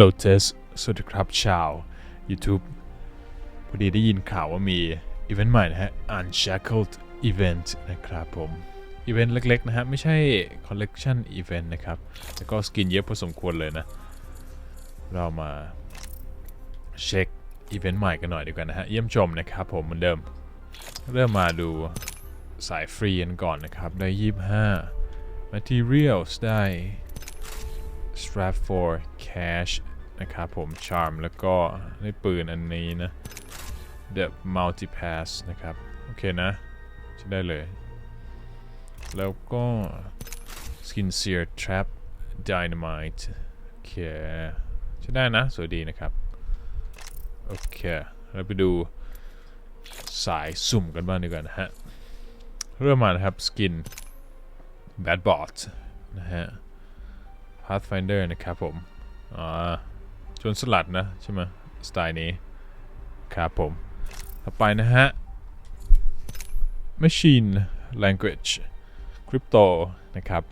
Lotus สวัสดีครับชาว YouTube พอดีได้ยินข่าวว่ามีอีเวนต์ใหม่นะฮะ Unshackled Event นะครับผม อีเวนต์เล็กๆนะฮะ ไม่ใช่ Collection Event นะครับแต่ก็สกินเยอะพอสมควรเลยนะ เรามาเช็คอีเวนต์ใหม่กันหน่อยดีกว่านะฮะ เยี่ยมชมนะครับผมเหมือนเดิม เริ่มมาดูสายฟรีกันก่อนนะครับ ได้ 25 Materials ได้ strap for cash นะครับผม charm แล้วก็ได้ปืนอันนี้นะ the multi pass นะครับ โอเคนะใช้ได้เลย แล้วก็ skin sear trap dynamite โอเคใช้ได้นะ สวยดีนะครับ โอเค เราไปดูสายสุ่มกันบ้างดีกว่านะฮะ เริ่มมานะครับ skin bad bot นะฮะ Pathfinder นะครับผมอ่าจนสลัดนะ ใช่ไหมสไตล์นี้ ครับผม ต่อไปนะฮะ Machine Language Crypto นะครับ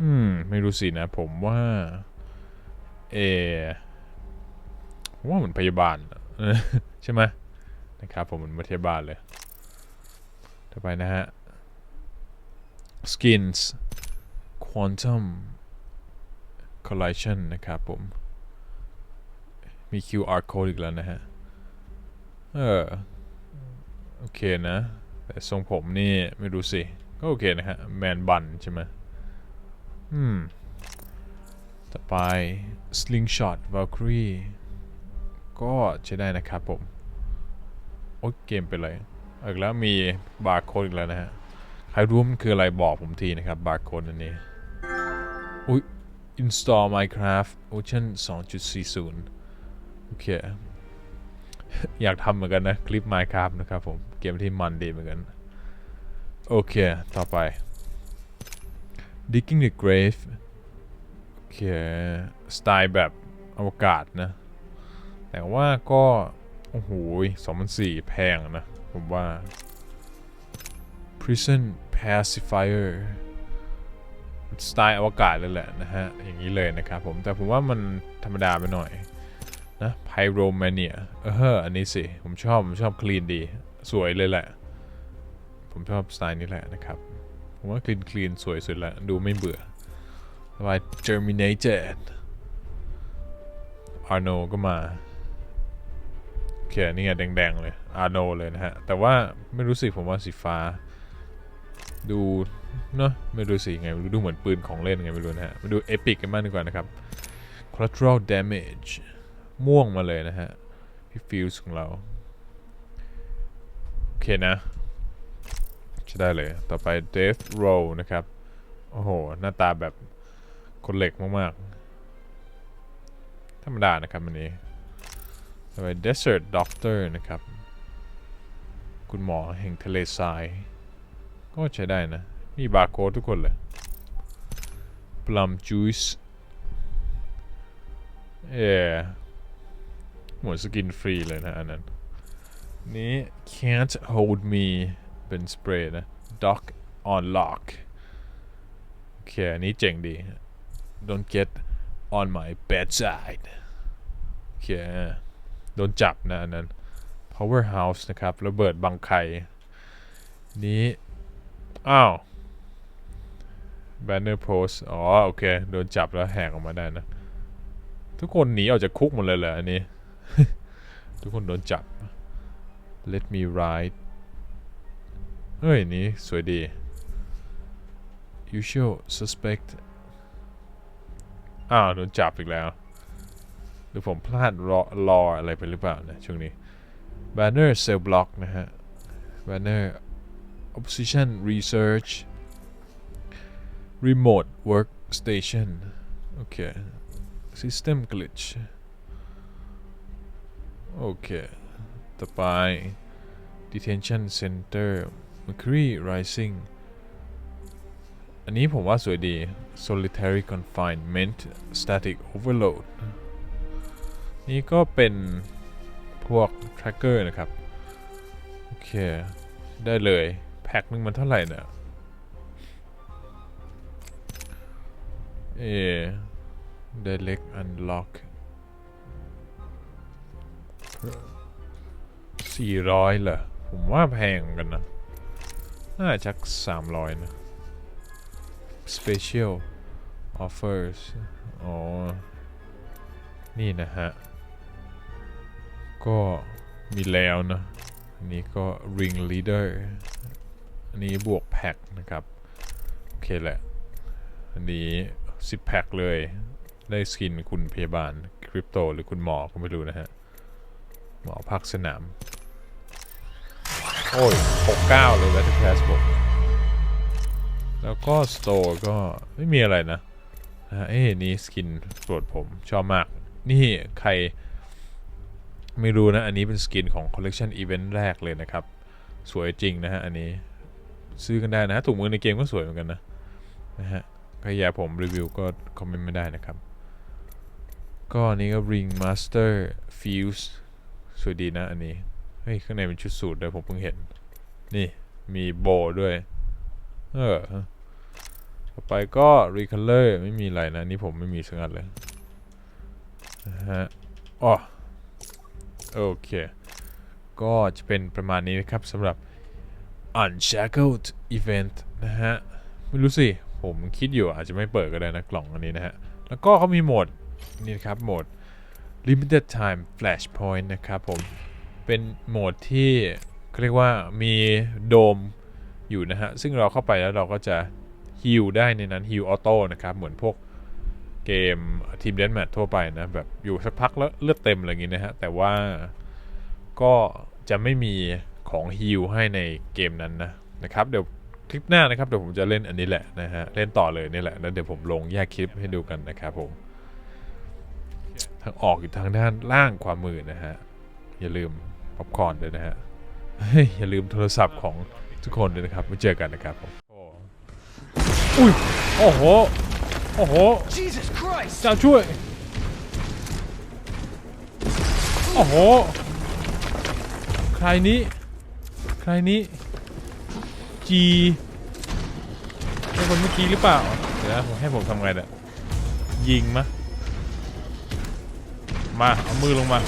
อืม ไม่รู้สินะ ผมว่า เออผมว่าเหมือนพยาบาล ใช่ไหมนะครับ ผมเหมือนพยาบาลเลย ต่อไปนะฮะ Skins Quantum collision นะครับผม มี QR code อีกแล้วนะฮะ เออ โอเคนะ แต่ทรงผมนี่ไม่รู้สิ ก็โอเคนะฮะ แมนบันใช่ไหมอืม ต่อไป slingshot valkyrie ก็ใช้ได้นะครับผม โอ้ยเกมไปเลยอีกแล้วมีบาร์โค้ดอีกแล้วนะฮะ ใครรู้มันคืออะไรบอกผมทีนะครับ บาร์โค้ดอันนี้ อุ้ย install Minecraft Ocean 2.40 โอเค อยากทำเหมือนกันนะ คลิป Minecraft นะครับผม เกมที่มันดีเหมือนกัน โอเค ต่อไป digging the grave โอเค สไตล์แบบอวกาศนะ แต่ว่าก็ โอ้โห2004แพงนะ ผมว่า prison pacifier สไตล์อวกาศเลยแหละนะฮะ อย่างนี้เลยนะครับผม แต่ผมว่ามันธรรมดาไปหน่อยนะ Pyromania เอออันนี้สิ ผมชอบ ผมชอบคลีนดี สวยเลยแหละ ผมชอบสไตล์นี้แหละนะครับ ผมว่าคลีนคลีนสวยสุดล้วดูไม่เบื่อต่อไป Terminated Arno ก็มาโอเคนี่ไงแดงๆเลย Arno เลยนะฮะ แต่ว่าไม่รู้สิผมว่าสีฟ้า ดู เนาะไม่รู้สิไงดูเหมือนปืนของเล่นไงไม่รู้นะฮะมาดูเอพิกกันบ้างดีกว่านะครับ collateral damage ม่วงมาเลยนะฮะพี่ฟิลส์ของเรา โอเคนะใช้ได้เลย ต่อไป death row นะครับ โอ้โห หน้าตาแบบคนเหล็กมาก ๆ ธรรมดานะครับอันนี้ ต่อไป desert doctor นะครับ คุณหมอแห่งทะเลทราย ก็ใช้ได้นะ มีบาร์โค้ดทุกคนเลย plum juice เออหมดสกินฟรีเลยนะอันนั้น นี้ can't hold me เป็นสเปรย์นะ dock on lock โอเค อันนี้เจ๋งดี don't get on my bedside โอเค โดนจับนะอันนั้น powerhouse นะครับ ระเบิดบังไข่นี้ อ้าว banner post อ๋อ โอเค โดนจับแล้วแหกออกมาได้นะ ทุกคนหนีออกจากคุกหมดเลยเหรออันนี้ ทุกคนโดนจับ let me ride เฮ้ย นี้สวยดี usual suspect อ้าว โดนจับอีกแล้ว หรือผมพลาดรอรออะไรไปหรือเปล่านะช่วงนี้ banner cell block นะฮะ banner opposition research remote workstation โอเค system glitch โอเค ต่อไป detention center mercury rising อันนี้ผมว่าสวยดี solitary confinement static overload นี่ก็เป็นพวก tracker นะครับ โอเค ได้เลย แพ็คนึงมันเท่าไหร่เนี่ย เอ direct unlock 400เหรอ ผมว่าแพงกันนะ น่าจะชัก300นะ special offers อ๋อ นี่นะฮะ ก็มีแล้วนะ อันนี้ก็ ring leader อันนี้บวกแพ็คนะครับ โอเคแหละ อันนี้ 10แพ็คเลย ได้สกินคุณพยาบาลคริปโต หรือคุณหมอก็ไม่รู้นะฮะ หมอพักสนาม โอ้ย69เลย Battle Pass ผมแล้วก็ Store ก็ไม่มีอะไรนะฮะเอ้นี่สกินโปรดผมชอบมาก นี่ใครไม่รู้นะ อันนี้เป็นสกินของ Collection Event แรกเลยนะครับ สวยจริงนะฮะ อันนี้ ซื้อกันได้นะถุงมือในเกมก็สวยเหมือนกันนะนะฮะ ครอยากผมรีวิวก็คอมเมนต์ไม่ได้นะครับ ก็อันนี้ก็ Ring Master Fuse สวยดีนะอันนี้ เฮ้ย ข้างในเป็นชุดสูทด้วยผมเพิ่งเห็น นี่มีโบด้วย เออ ต่อไปก็ Recolor ไม่มีอะไรนะ นี่ผมไม่มีสักอันเลยนะฮะอ๋อโอเค ก็จะเป็นประมาณนี้นะครับสำหรับ Unshackled Event นะฮะ ไม่รู้สิ ผมคิดอยู่อาจจะไม่เปิดก็ได้นะกล่องอันนี้นะฮะ แล้วก็เขามีโหมดนี่นะครับโหมด Limited Time Flashpoint นะครับผม เป็นโหมดที่เขาเรียกว่ามีโดมอยู่นะฮะ ซึ่งเราเข้าไปแล้วเราก็จะฮิลได้ในนั้นฮิลออโต้นะครับ เหมือนพวกเกมทีมเดนแมททั่วไปนะ แบบอยู่สักพักแล้วเลือดเต็มอะไรอย่างงี้นะฮะ แต่ว่าก็จะไม่มีของฮิลให้ในเกมนั้นนะนะครับ เดี๋ยว คลิปหน้านะครับเดี๋ยวผมจะเล่นอันนี้แหละนะฮะเล่นต่อเลยนี่แหละแล้วเดี๋ยวผมลงแยกคลิปให้ดูกันนะครับผมทางออกอยู่ทางด้านล่างขวามือนะฮะอย่าลืมป๊อปคอร์นด้วยนะฮะเฮ้ยอย่าลืมโทรศัพท์ของทุกคนด้วยนะครับไว้เจอกันนะครับผมโอ้อุ้ยโอ้โหโอ้โห Jesus Christ! เจ้าช่วยโอ้โหใครนี้ใครนี้ จีเป็นคนเมื่อกี้หรือเปล่า เดี๋ยวให้ผมทำไงเนี่ยยิงมะมา เอามือลงมา